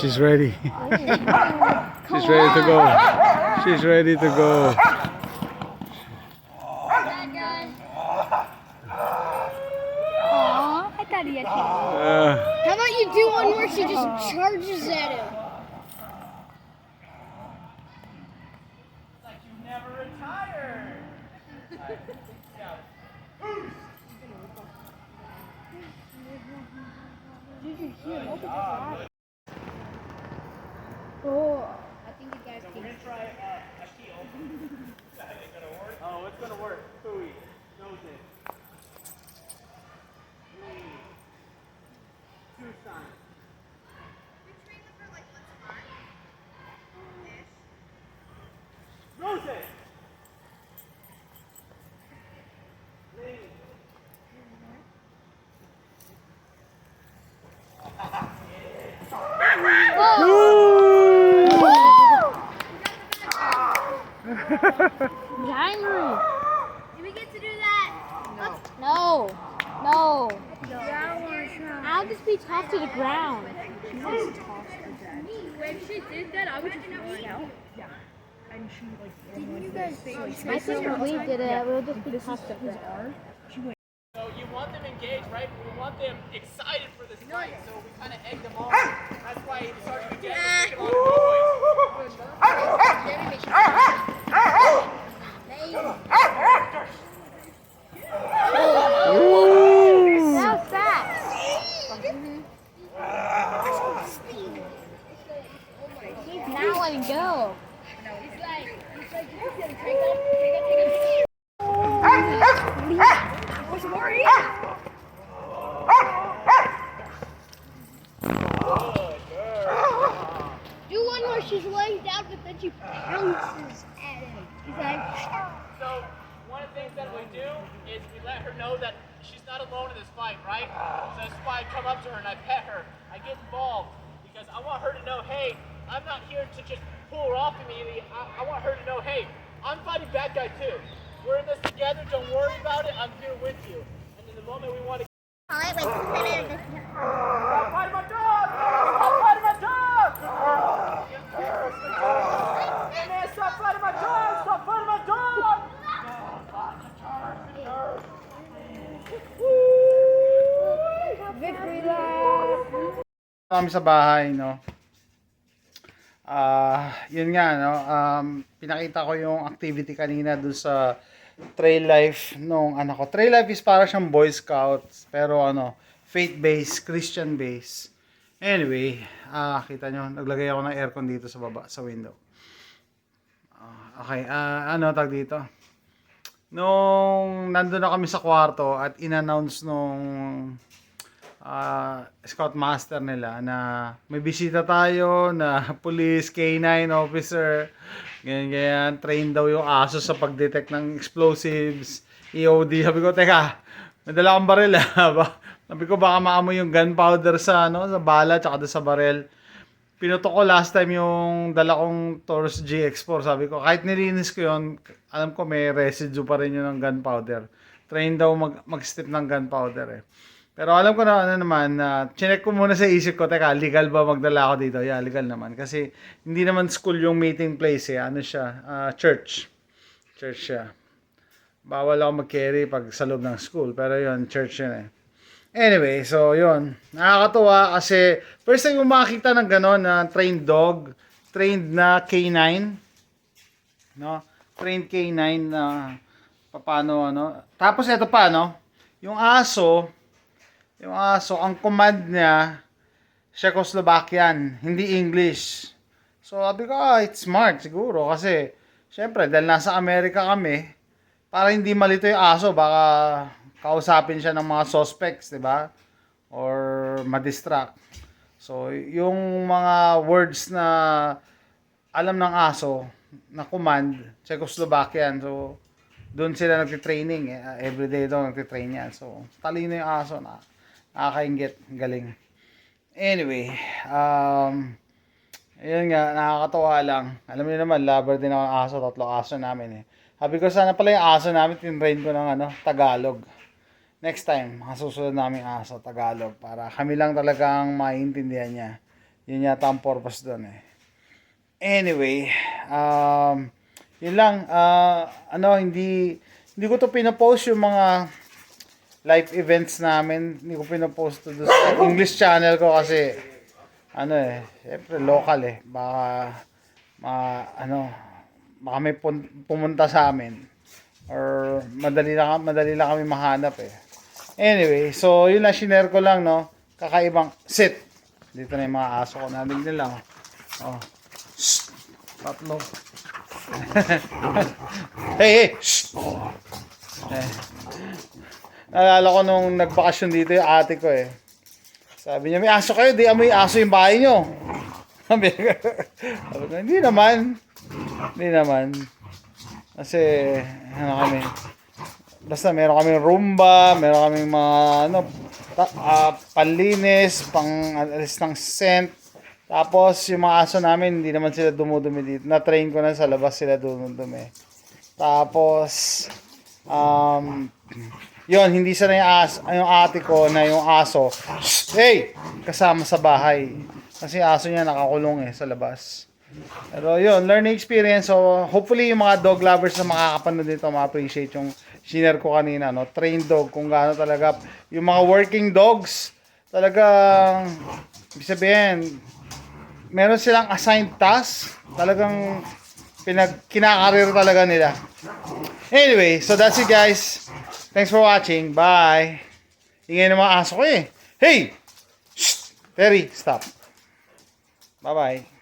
She's ready. She's ready to go. She's ready to go. Aww, I thought he had Uh, How about you do one where she just charges at him? Oh, Angry. Did we get to do that? No. No. I'll just be tossed to the ground. When she did that, I was just going out. Didn't you guys I think if we did it, we'll just be tossed to the ground. So you want them engaged, right? We want them excited for this fight, so we kind of egg them on. That's why Sergeant McDaniel was taking on the boys. Vem. Things that we do is we let her know that she's not alone in this fight, right? So that's why I come up to her and I pet her. I get involved because I want her to know, hey, I'm not here to just pull her off immediately. I, I want her to know, hey, I'm fighting bad guy too. We're in this together. Don't worry about it. I'm here with you. And in the moment we want to Stop fighting my kami sa bahay, no? Ah, yun nga, no? Um, pinakita ko yung activity kanina dun sa trail life nung anak ko. Trail life is para siyang Boy Scouts, pero ano, faith-based, Christian-based. Anyway, ah, kita nyo, naglagay ako ng aircon dito sa baba, sa window. Ah, okay, ah, ano tag dito? Nung nandun na kami sa kwarto at in-announce nung ah, scout master nila na may bisita tayo na police, K9 officer, ganyan, ganyan, train daw yung aso sa pag-detect ng explosives, EOD. Sabi ko, teka, may dala akong baril ah. Sabi ko, baka maamoy yung gunpowder sa, ano, sa bala, tsaka sa baril. Pinuto ko last time yung dala kong Taurus GX4. Sabi ko, kahit nilinis ko yun, alam ko may residue pa rin yun ng gunpowder. Train daw mag, mag-step ng gunpowder eh. Pero alam ko na ano naman, na chinek ko muna sa isip ko, teka, legal ba magdala ako dito? Yeah, legal naman. Kasi hindi naman school yung meeting place eh. Ano siya? ah, church. Church siya. Bawal ako mag-carry pag sa loob ng school. Pero yun, church yun eh. Anyway, so yun. Nakakatuwa kasi first time ko makakita ng gano'n na trained dog, trained na K9. No? Trained K9 na paano ano. Tapos ito pa no, yung aso, yung aso, ang command niya Czechoslovakian, hindi English. So sabi ko, ah, it's smart siguro kasi syempre dahil nasa Amerika kami, para hindi malito yung aso, baka kausapin siya ng mga suspects, di ba? Or madistract. So, yung mga words na alam ng aso, na command, Czechoslovakian. So, doon sila nagtitraining. Eh. Everyday daw nagtitrain yan. So, talino yung aso na nakakaingit. Galing. Anyway, um, Ayun nga, nakakatawa lang. Alam niyo naman, lover din ako ng aso, tatlo aso namin eh. Sabi ko sana pala yung aso namin, tinrain ko ng ano, Tagalog. Next time, masusunod namin aso, Tagalog. Para kami lang talagang maintindihan niya. Yun yata ang purpose doon eh. Anyway, um, yun lang. ah, ano, hindi, hindi ko to pinapost yung mga live events namin. Hindi ko pinapost to sa English channel ko kasi ano eh, syempre local eh. Baka ma ano, baka may pumunta sa amin or madali lang madali lang kami mahanap eh. Anyway, so yun lang shinare ko lang no. Kakaibang sit. Dito na yung mga aso ko. Narinig nila. Oh. Shh. Tatlo. hey, hey. Shh. Eh. Naalala ko nung nagbakasyon dito yung ate ko eh. Sabi niya, may aso kayo, di amoy aso yung bahay nyo. Sabi ko, hindi naman. Hindi naman. Kasi, ano kami, basta meron kaming rumba, meron kaming mga, ano, ta, ah, panlinis, pang alis ng scent. Tapos, yung mga aso namin, hindi naman sila dumudumi dito. Na-train ko na sa labas sila dumudumi. Tapos, um, yun, hindi sana yung, as, yung ate ko na yung aso, "Shh! hey, kasama sa bahay. Kasi aso niya nakakulong eh sa labas. Pero yun, learning experience. So, hopefully yung mga dog lovers na makakapanood dito ma-appreciate yung share ko kanina, no? Trained dog, kung gaano talaga. Yung mga working dogs, talagang, ibig sabihin, meron silang assigned task. Talagang, pinag, kinakarir talaga nila. Anyway, so that's it guys. Thanks for watching. Bye. Ingay ng mga aso ko eh. Hey! Shh! Perry, stop. Bye-bye.